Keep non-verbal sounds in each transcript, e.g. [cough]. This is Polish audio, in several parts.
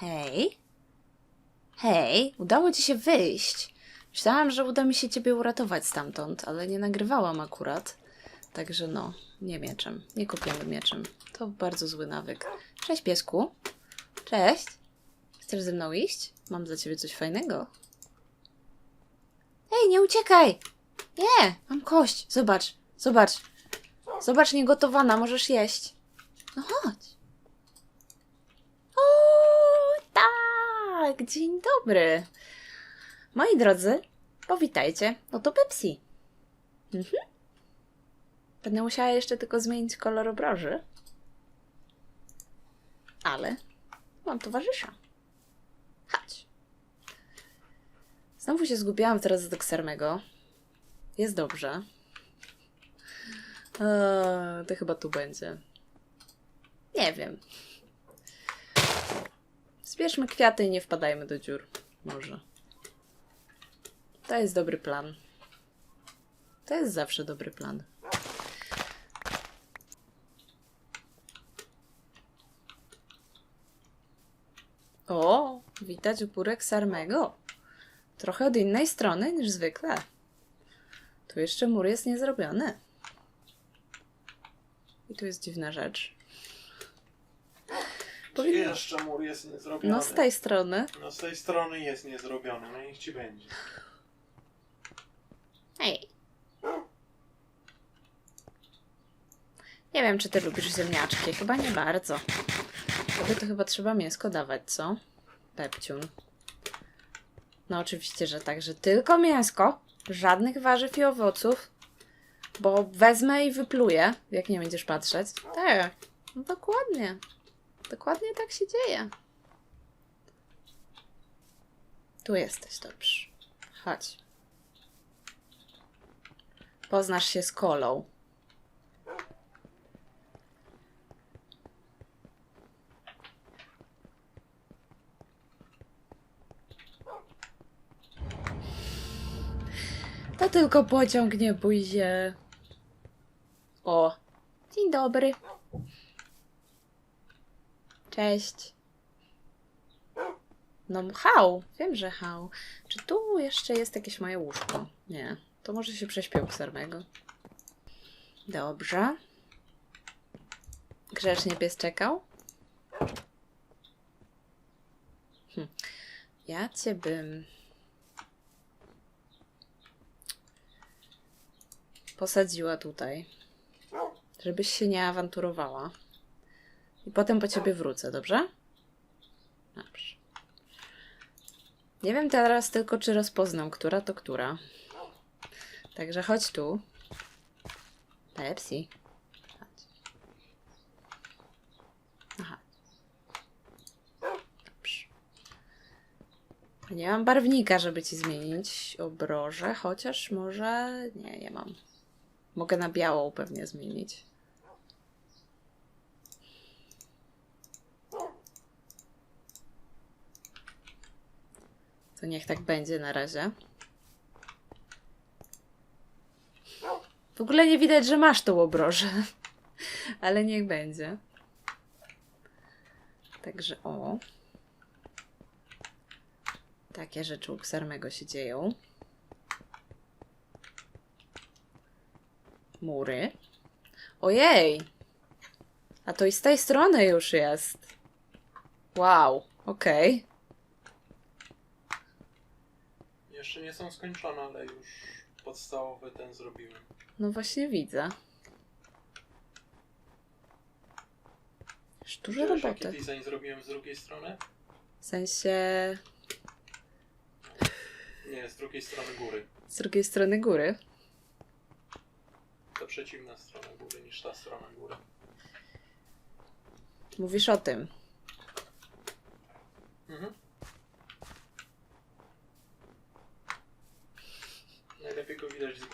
Hej? Hej, udało ci się wyjść. Myślałam, że uda mi się ciebie uratować stamtąd, ale nie nagrywałam akurat. Także no, nie mieczem. Nie kupiamy mieczem. To bardzo zły nawyk. Cześć piesku. Cześć. Chcesz ze mną iść? Mam dla ciebie coś fajnego. Ej, nie uciekaj! Nie, mam kość. Zobacz, zobacz. Zobacz, niegotowana, możesz jeść. No chodź. O, tak, dzień dobry. Moi drodzy, powitajcie. Oto Pepsi. Mhm. Będę musiała jeszcze tylko zmienić kolor obroży. Ale mam towarzysza. Chodź. Znowu się zgubiłam teraz do Ksarmego. Jest dobrze. Eee, to chyba tu będzie. Nie wiem. Zbierzmy kwiaty i nie wpadajmy do dziur. Może. To jest dobry plan. To jest zawsze dobry plan. O, widać upórek Sarmego. Trochę od innej strony niż zwykle. Tu jeszcze mur jest niezrobiony. I tu jest dziwna rzecz. Powinno- jeszcze mur jest niezrobiony? No z tej strony. No z tej strony jest niezrobiony, no niech ci będzie. Hej. Nie wiem, czy ty lubisz ziemniaczki. Chyba nie bardzo. Tobie to chyba trzeba mięsko dawać, co? Pepciun. No oczywiście, że tak, że tylko mięsko. Żadnych warzyw i owoców. Bo wezmę i wypluję, jak nie będziesz patrzeć. Tak, no dokładnie. Dokładnie tak się dzieje. Tu jesteś, dobrze. Chodź. Poznasz się z kolą. To tylko pociąg, nie bój. O, dzień dobry. Cześć. No, hał. Wiem, że hał. Czy tu jeszcze jest jakieś moje łóżko? Nie. To może się prześpię u Ksarmego. Dobrze. Grzecznie pies czekał? Hm. Ja cię bym... Posadziła tutaj. Żebyś się nie awanturowała. I potem po ciebie wrócę, dobrze? Dobrze. Nie wiem teraz tylko, czy rozpoznam, która to która. Także chodź tu. Pepsi. Chodź. Aha. Dobrze. Nie mam barwnika, żeby ci zmienić obroże, chociaż może... Nie, nie mam. Mogę na białą pewnie zmienić. To niech tak będzie na razie. W ogóle nie widać, że masz tą obrożę. [laughs] Ale niech będzie. Także o. Takie rzeczy u Ksarmego się dzieją. Mury. Ojej! A to i z tej strony już jest. Wow, okej. Jeszcze nie są skończone, ale już podstawowy ten zrobiłem. No właśnie widzę. Już Dużo Widziałeś, jaki roboty. design zrobiłem z drugiej strony? W sensie Nie, z drugiej strony góry. z drugiej strony góry. To przeciwna strona góry niż ta strona góry. Mówisz o tym. Mhm.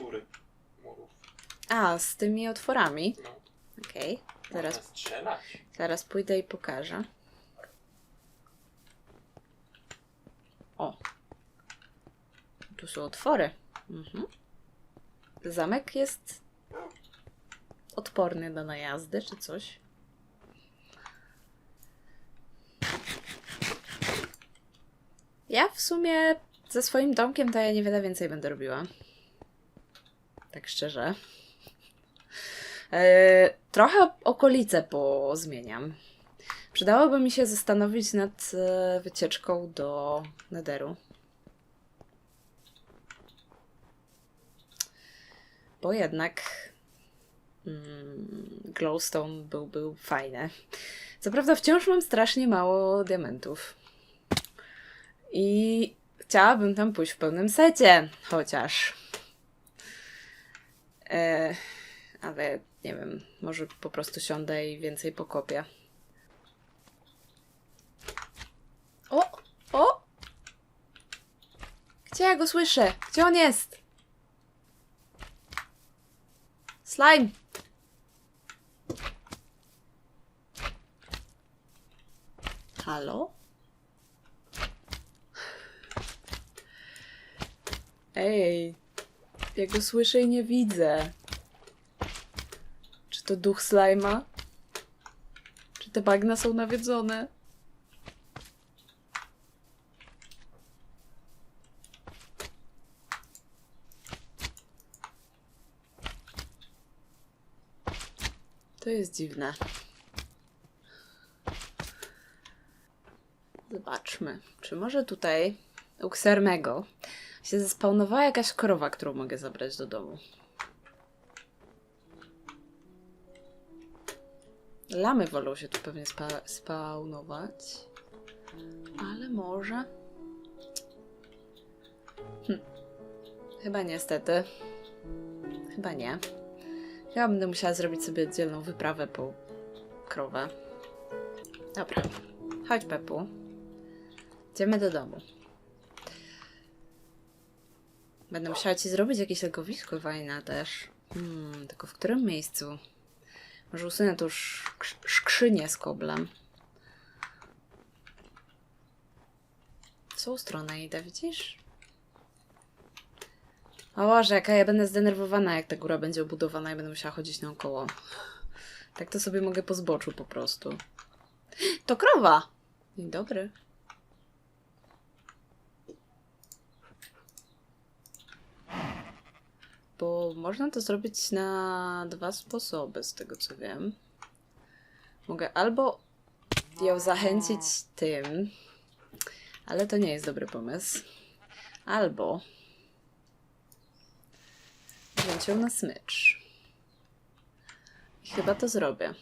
Murów. A, z tymi otworami. No, Okej. Zaraz, Można strzelać. zaraz pójdę i pokażę. O. Tu są otwory. Mhm. Zamek jest odporny do najazdy, czy coś. Ja w sumie ze swoim domkiem to ja niewiele więcej będę robiła. Tak szczerze. E, trochę okolice pozmieniam. Przydałoby mi się zastanowić nad e, wycieczką do Nederu. Bo jednak mm, glowstone był, był fajny. Co prawda wciąż mam strasznie mało diamentów. I chciałabym tam pójść w pełnym secie, chociaż. E, ale nie wiem, może po prostu siądę i więcej pokopię. O! O! Gdzie ja go słyszę? Gdzie on jest? Slime! Halo? Ej, ja go słyszę i nie widzę. Czy to duch slajma? Czy te bagna są nawiedzone? To jest dziwne. Zobaczmy, czy może tutaj u się zespawnowała jakaś krowa, którą mogę zabrać do domu. Lamy wolą się tu pewnie spa spawnować. Ale może... Hm. Chyba niestety. Chyba nie. Chyba będę musiała zrobić sobie oddzielną wyprawę po krowę. Dobra. Chodź, Pepu. Idziemy do domu. Będę musiała ci zrobić jakieś legowisko fajne też. Hmm, tylko w którym miejscu? Może usunę tu skrzynię z koblem. W tą stronę idę, widzisz? O Boże, jaka ja będę zdenerwowana, jak ta góra będzie obudowana i będę musiała chodzić naokoło. Tak to sobie mogę po zboczu po prostu. To krowa! Dzień dobry. Bo można to zrobić na dwa sposoby, z tego co wiem. Mogę albo ją zachęcić tym, ale to nie jest dobry pomysł. Albo wziąć ją na smycz. I chyba to zrobię.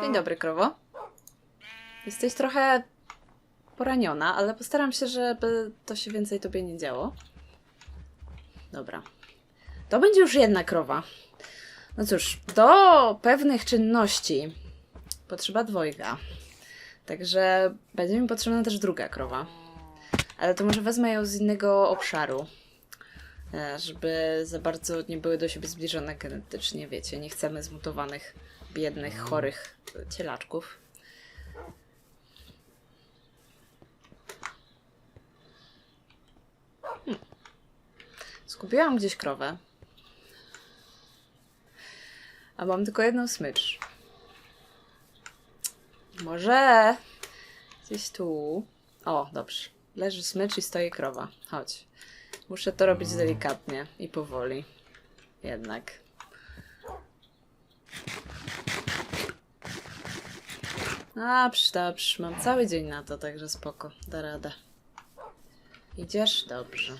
Dzień dobry, krowo. Jesteś trochę poraniona, ale postaram się, żeby to się więcej tobie nie działo. Dobra. To będzie już jedna krowa. No cóż, do pewnych czynności potrzeba dwojga. Także będzie mi potrzebna też druga krowa. Ale to może wezmę ją z innego obszaru. E, Żeby za bardzo nie były do siebie zbliżone genetycznie, wiecie. Nie chcemy zmutowanych, biednych, chorych cielaczków. Skupiłam gdzieś krowę. A mam tylko jedną smycz. Może gdzieś tu. O, dobrze. Leży smycz i stoi krowa. Chodź. Muszę to robić delikatnie i powoli. Jednak. Dobrze, dobrze. Mam cały dzień na to, także spoko. Da radę. Idziesz? Dobrze.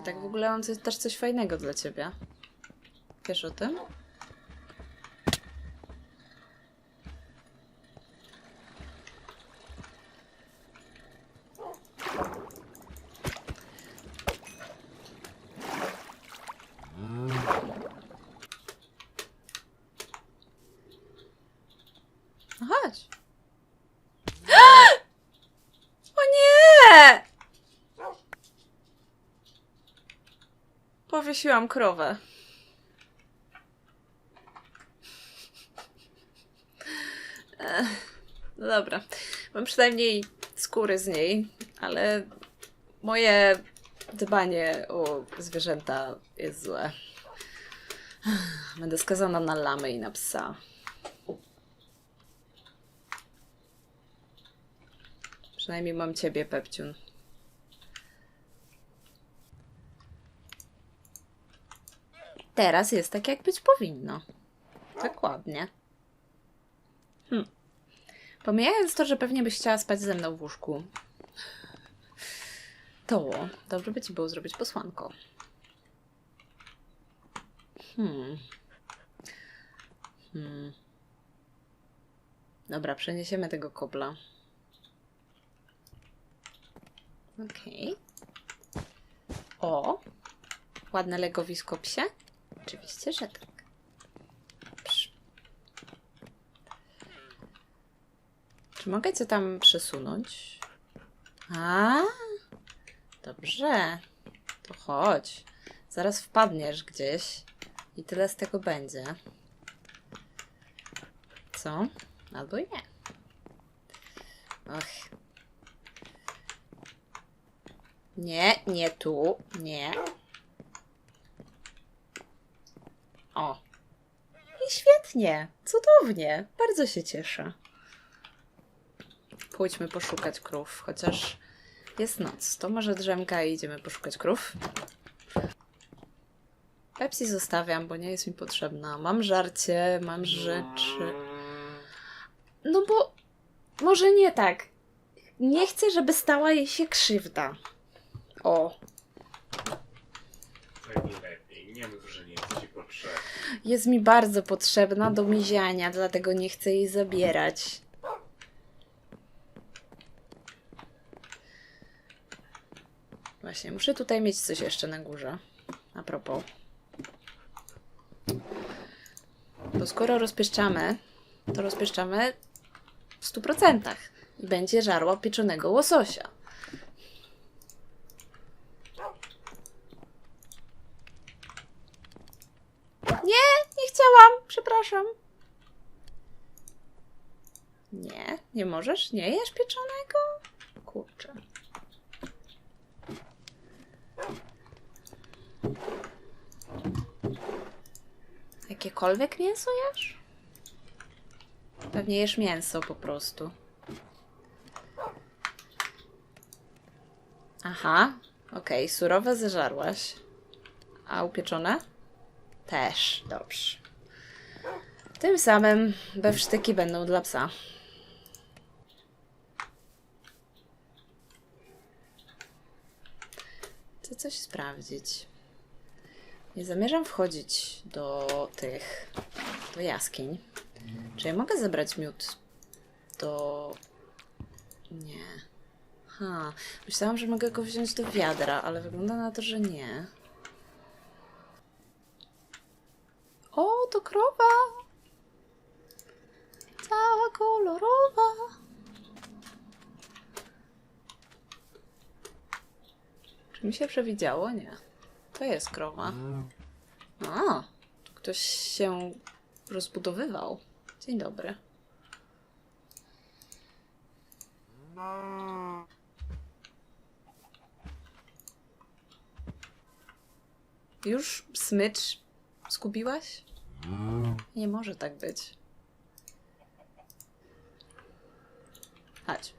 I tak w ogóle mam coś, też coś fajnego dla ciebie. Wiesz o tym? No chodź. O nie! Zawiesiłam krowę. No dobra. Mam przynajmniej skóry z niej, ale moje dbanie o zwierzęta jest złe. Będę skazana na lamy i na psa. Przynajmniej mam ciebie, Pepciun. Teraz jest tak, jak być powinno. Dokładnie. Hm. Pomijając to, że pewnie byś chciała spać ze mną w łóżku, to dobrze by ci było zrobić posłanko. Hmm. Hmm. Dobra, przeniesiemy tego kobla. Okej. O! Ładne legowisko psie? Oczywiście, że tak. Psz. Czy mogę cię tam przesunąć? A, dobrze. To chodź. Zaraz wpadniesz gdzieś i tyle z tego będzie. Co? Albo nie. Och. Nie, nie tu. Nie. O. I świetnie. Cudownie. Bardzo się cieszę. Pójdźmy poszukać krów, chociaż jest noc. To może drzemka i idziemy poszukać krów. Pepsi zostawiam, bo nie jest mi potrzebna. Mam żarcie, mam rzeczy. No bo może nie tak. Nie chcę, żeby stała jej się krzywda. O, lepiej. Nie mów, że potrzebny. jest mi bardzo potrzebna do miziania, dlatego nie chcę jej zabierać. Właśnie, muszę tutaj mieć coś jeszcze na górze. A propos. Bo skoro rozpieszczamy, to rozpieszczamy w 100% i będzie żarła pieczonego łososia. Nie, nie chciałam, przepraszam. Nie, możesz? Nie jesz pieczonego? Kurczę. Jakiekolwiek mięso jesz? Pewnie jesz mięso po prostu. Aha, okej, surowe zeżarłaś. A upieczone? Też, dobrze. Tym samym bewsztyki będą dla psa. Chcę coś sprawdzić. Nie zamierzam wchodzić do tych, do jaskiń. Czy ja mogę zebrać miód do... Nie. Ha, myślałam, że mogę go wziąć do wiadra, ale wygląda na to, że nie. O, to krowa! Cała kolorowa. Czy mi się przewidziało? Nie. To jest krowa. A, tu ktoś się rozbudowywał. Dzień dobry. Już smycz Skupiłaś? Nie może tak być. Chodź.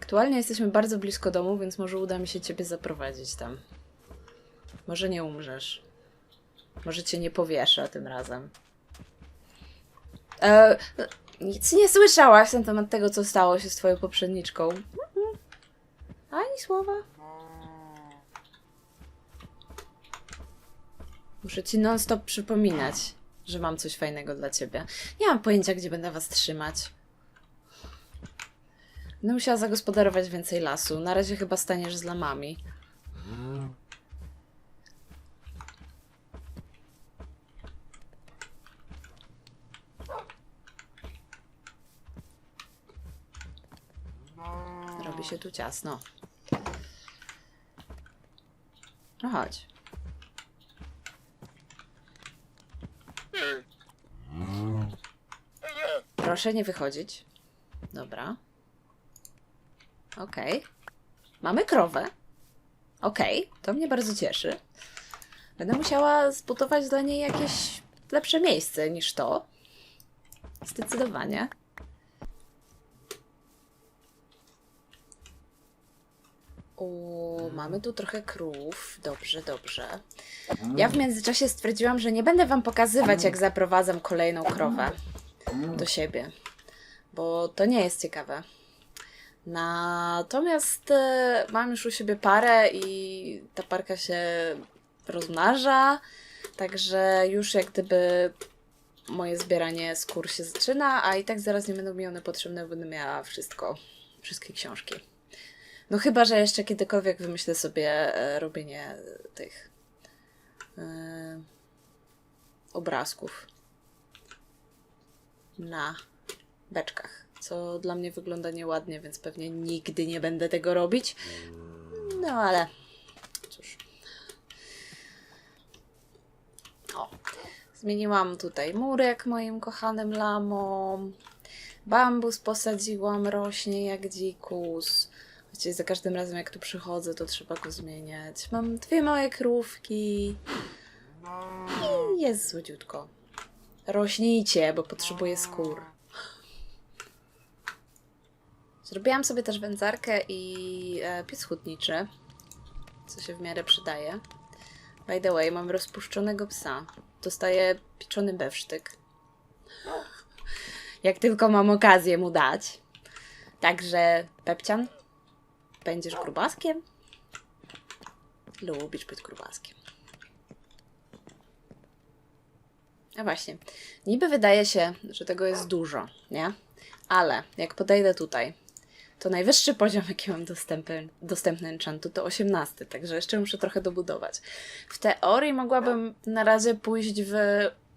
Aktualnie jesteśmy bardzo blisko domu, więc może uda mi się ciebie zaprowadzić tam. Może nie umrzesz. Może cię nie powieszę tym razem. E, nic nie słyszałaś na temat tego, co stało się z twoją poprzedniczką. Mhm. Ani słowa. Muszę ci non-stop przypominać, że mam coś fajnego dla ciebie. Nie mam pojęcia, gdzie będę was trzymać. Będę musiała zagospodarować więcej lasu. Na razie chyba staniesz z lamami. Robi się tu ciasno. No chodź. Proszę nie wychodzić. Dobra. Okej. Mamy krowę. Okej, to mnie bardzo cieszy. Będę musiała zbudować dla niej jakieś lepsze miejsce niż to. Zdecydowanie. O, mamy tu trochę krów. Dobrze, dobrze. Ja w międzyczasie stwierdziłam, że nie będę wam pokazywać, jak zaprowadzam kolejną krowę do siebie, bo to nie jest ciekawe. Natomiast e, mam już u siebie parę i ta parka się rozmnaża, także już jak gdyby moje zbieranie skór się zaczyna, a i tak zaraz nie będą mi one potrzebne, będę miała wszystko, wszystkie książki. No chyba, że jeszcze kiedykolwiek wymyślę sobie e, robienie tych e, obrazków na beczkach, co dla mnie wygląda nieładnie, więc pewnie nigdy nie będę tego robić. No ale cóż. O, zmieniłam tutaj murek moim kochanym lamom. Bambus posadziłam, rośnie jak dzikus. Właściwie za każdym razem jak tu przychodzę, to trzeba go zmieniać. Mam dwie małe krówki. I jest złodziutko. Rośnijcie, bo potrzebuję skór. Zrobiłam sobie też wędzarkę i e, piec hutniczy, co się w miarę przydaje. By the way, mam rozpuszczonego psa. Dostaję pieczony bewsztyk. Jak tylko mam okazję mu dać. Także, Pepcian, będziesz grubaskiem? Lubisz być grubaskiem. A właśnie, niby wydaje się, że tego jest dużo, nie? Ale jak podejdę tutaj, to najwyższy poziom, jaki mam dostępny, dostępny enchantu, to 18, także jeszcze muszę trochę dobudować. W teorii mogłabym na razie pójść w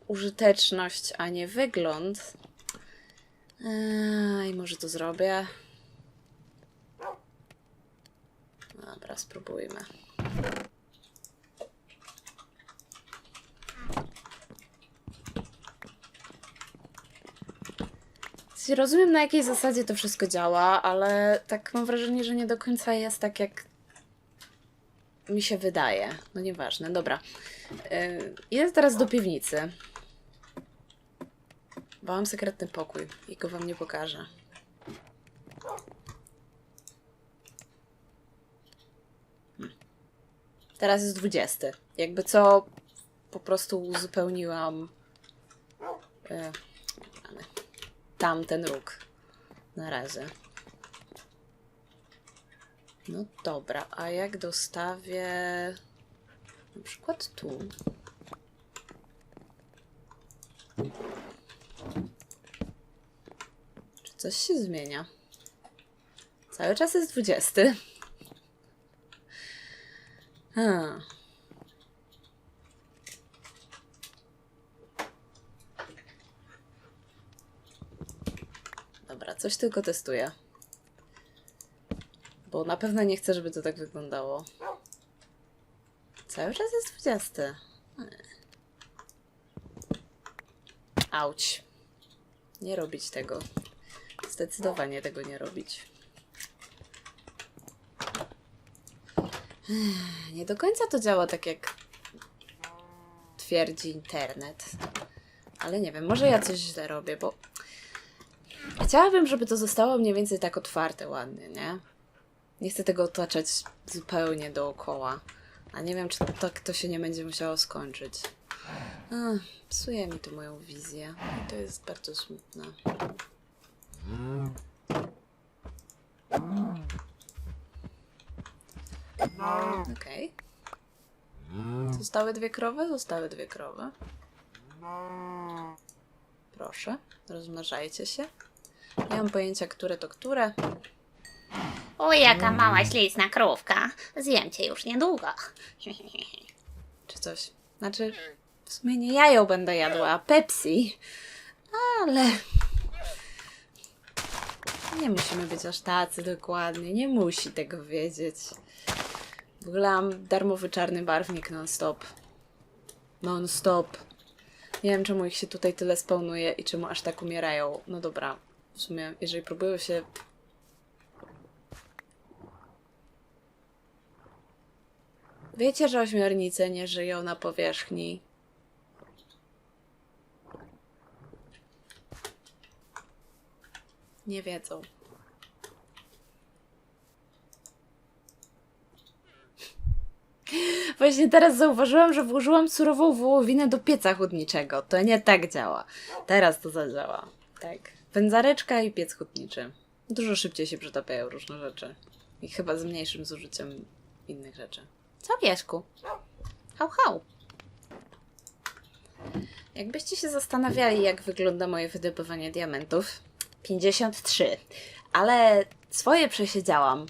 użyteczność, a nie wygląd. Eee, I może to zrobię. Dobra, spróbujmy. Rozumiem na jakiej zasadzie to wszystko działa, ale tak mam wrażenie, że nie do końca jest tak, jak mi się wydaje. No nieważne, dobra. Yy, idę teraz do piwnicy. Bo mam sekretny pokój i go wam nie pokażę. Hmm. Teraz jest 20. Jakby co, po prostu uzupełniłam. Yy, tamten róg. Na razie. No dobra, a jak dostawię na przykład tu? Czy coś się zmienia? Cały czas jest 20. [laughs] Hmm. Dobra, coś tylko testuję. Bo na pewno nie chcę, żeby to tak wyglądało. Cały czas jest 20. Auć. Nie robić tego. Zdecydowanie tego nie robić. Nie do końca to działa tak, jak twierdzi internet. Ale nie wiem, może ja coś źle robię, bo Chciałabym, żeby to zostało mniej więcej tak otwarte ładnie, nie? Nie chcę tego otaczać zupełnie dookoła. A nie wiem, czy tak to się nie będzie musiało skończyć. Ach, psuje mi to moją wizję. I to jest bardzo smutne. Okej. Zostały dwie krowy? Zostały dwie krowy. Proszę, rozmnażajcie się. Nie mam pojęcia, które to które. O, jaka mała śliczna krówka. Zjem cię już niedługo. [laughs] Czy coś. Znaczy, w sumie nie ja ją będę jadła, a Pepsi. Ale. Nie musimy być aż tacy dokładnie. Nie musi tego wiedzieć. W ogóle mam darmowy czarny barwnik non-stop. Non-stop. Nie wiem, czemu ich się tutaj tyle spełnuje i czemu aż tak umierają. No dobra, w sumie, jeżeli próbują się. Wiecie, że ośmiornice nie żyją na powierzchni. Nie wiedzą. [laughs] Właśnie teraz zauważyłam, że włożyłam surową wołowinę do pieca chłodniczego. To nie tak działa. Teraz to zadziała. Tak. Pędzareczka i piec chłodniczy. Dużo szybciej się przytapiają różne rzeczy. I chyba z mniejszym zużyciem innych rzeczy. Co piesku? Hał, hał. Jakbyście się zastanawiali, jak wygląda moje wydobywanie diamentów, 53. Ale swoje przesiedziałam.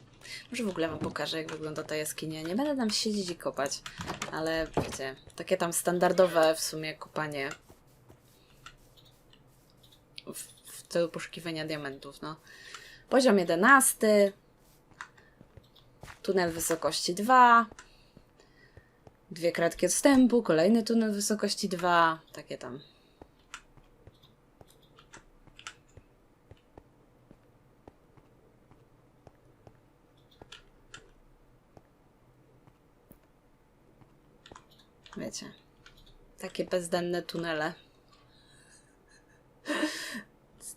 Może w ogóle wam pokażę, jak wygląda ta jaskinia. Nie będę tam siedzieć i kopać, ale wiecie, takie tam standardowe w sumie kopanie w celu poszukiwania diamentów, no. Poziom 11. Tunel wysokości 2. Dwie kratki odstępu, kolejny tunel wysokości 2. Takie tam. Wiecie. Takie bezdenne tunele.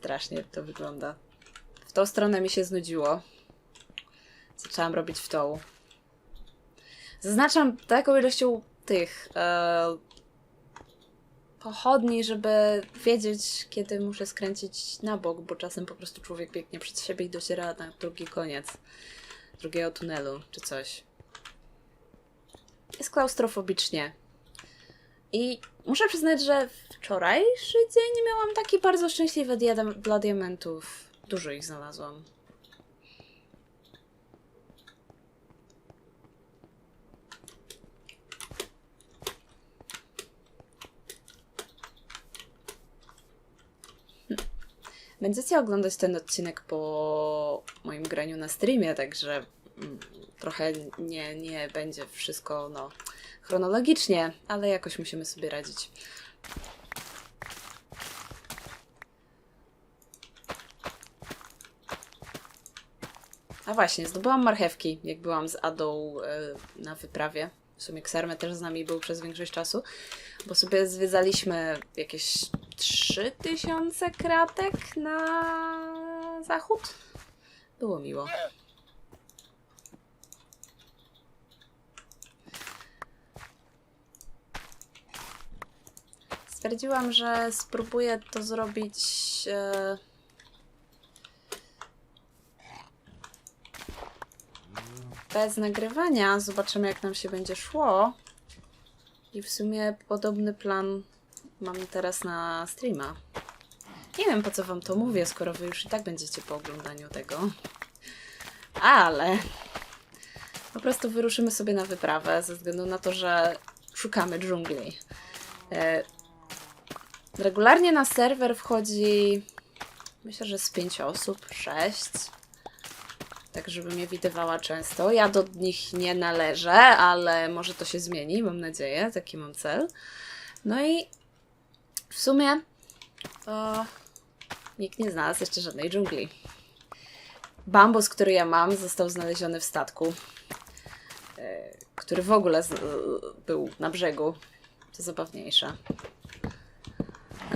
Strasznie to wygląda. W tą stronę mi się znudziło. Zaczęłam robić w tą. Zaznaczam taką ilością tych e, pochodni, żeby wiedzieć, kiedy muszę skręcić na bok, bo czasem po prostu człowiek biegnie przed siebie i dociera na drugi koniec drugiego tunelu, czy coś. Jest klaustrofobicznie. I muszę przyznać, że wczorajszy dzień miałam taki bardzo szczęśliwy diadem dla diamentów. Dużo ich znalazłam. Hm. Będziecie oglądać ten odcinek po moim graniu na streamie, także mm, trochę nie, nie będzie wszystko no, chronologicznie, ale jakoś musimy sobie radzić. A właśnie, zdobyłam marchewki, jak byłam z Adą e, na wyprawie. W sumie Kserme też z nami był przez większość czasu, bo sobie zwiedzaliśmy jakieś 3000 kratek na zachód. Było miło. Stwierdziłam, że spróbuję to zrobić. E... Bez nagrywania. Zobaczymy, jak nam się będzie szło. I w sumie podobny plan mam teraz na streama. Nie wiem, po co wam to mówię, skoro wy już i tak będziecie po oglądaniu tego. Ale po prostu wyruszymy sobie na wyprawę, ze względu na to, że szukamy dżungli. Regularnie na serwer wchodzi myślę, że z pięć osób, sześć. Tak, żeby mnie widywała często. Ja do nich nie należę, ale może to się zmieni, mam nadzieję. Taki mam cel. No i w sumie to nikt nie znalazł jeszcze żadnej dżungli. Bambus, który ja mam, został znaleziony w statku, e, który w ogóle był na brzegu. To zabawniejsze.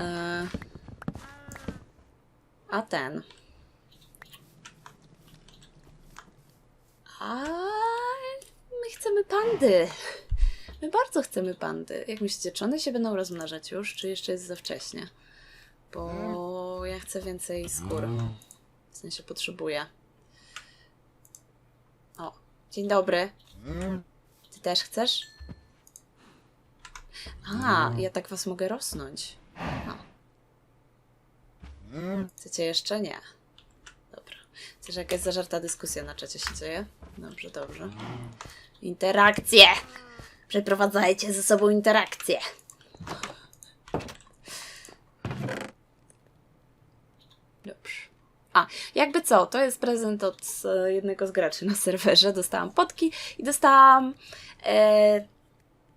E, A ten. A my chcemy pandy. My bardzo chcemy pandy. Jak myślicie, czy one się będą rozmnażać już, czy jeszcze jest za wcześnie? Bo ja chcę więcej skór. W sensie potrzebuję. O, dzień dobry. Ty też chcesz? A, ja tak was mogę rosnąć. Chcecie jeszcze? Nie. Dobra. Coś jakaś zażarta dyskusja na czacie się dzieje? Dobrze, dobrze. Interakcje! Przeprowadzajcie ze sobą interakcje. Dobrze. A, jakby co, to jest prezent od e, jednego z graczy na serwerze. Dostałam potki i dostałam e,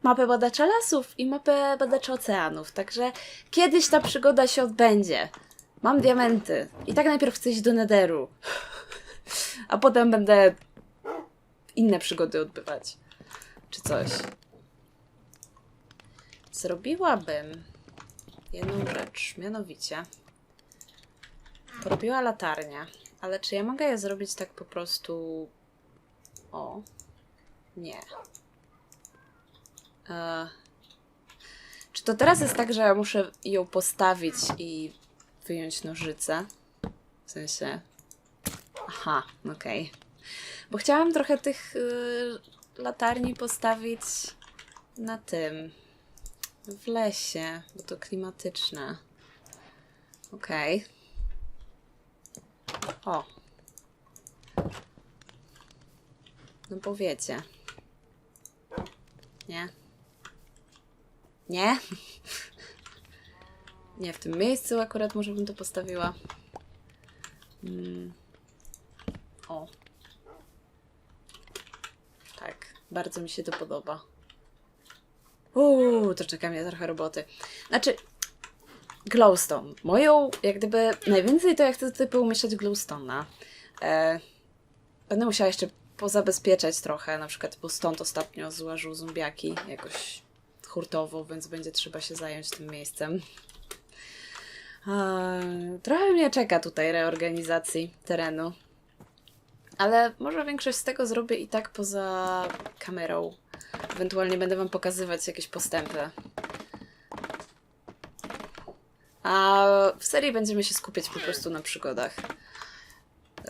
mapę badacza lasów i mapę badacza oceanów. Także kiedyś ta przygoda się odbędzie. Mam diamenty. I tak najpierw chcę iść do Netheru. A potem będę inne przygody odbywać. Czy coś. Zrobiłabym jedną rzecz, mianowicie porobiła latarnię, ale czy ja mogę je zrobić tak po prostu... O. Nie. E... Czy to teraz jest tak, że ja muszę ją postawić i wyjąć nożyce? W sensie... Aha, okej. Bo chciałam trochę tych y, latarni postawić na tym. W lesie, bo to klimatyczne. Okej. O. No powiecie. Nie? Nie? [laughs] Nie, w tym miejscu akurat może bym to postawiła. Mm. O. Tak, bardzo mi się to podoba. Uuu, to czeka mnie trochę roboty. Znaczy, glowstone. Moją, jak gdyby, najwięcej to ja chcę tutaj poumieszczać glowstone'a. E, będę musiała jeszcze pozabezpieczać trochę, na przykład, bo stąd ostatnio złażył zombiaki jakoś hurtowo, więc będzie trzeba się zająć tym miejscem. Trochę mnie czeka tutaj reorganizacji terenu. Ale może większość z tego zrobię i tak poza kamerą. Ewentualnie będę Wam pokazywać jakieś postępy. A w serii będziemy się skupiać po prostu na przygodach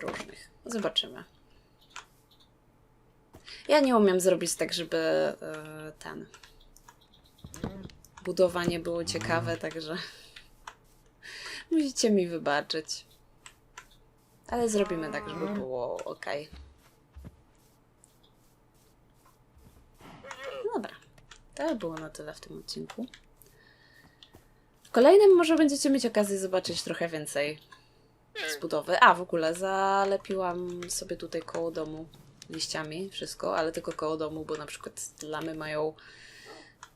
różnych. Zobaczymy. Ja nie umiem zrobić tak, żeby e, ten budowanie było ciekawe, także musicie mi wybaczyć. Ale zrobimy tak, żeby było ok. Dobra, to by było na tyle w tym odcinku. W kolejnym może będziecie mieć okazję zobaczyć trochę więcej z budowy. A, w ogóle zalepiłam sobie tutaj koło domu liściami wszystko, ale tylko koło domu, bo na przykład lamy mają...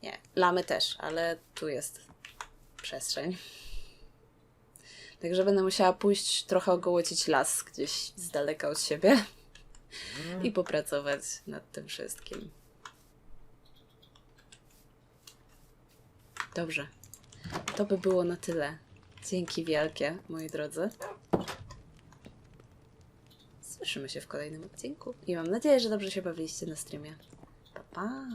Nie, lamy też, ale tu jest przestrzeń. Także będę musiała pójść trochę ogołocić las gdzieś z daleka od siebie i popracować nad tym wszystkim. Dobrze. To by było na tyle. Dzięki wielkie, moi drodzy. Słyszymy się w kolejnym odcinku i mam nadzieję, że dobrze się bawiliście na streamie. Pa, pa!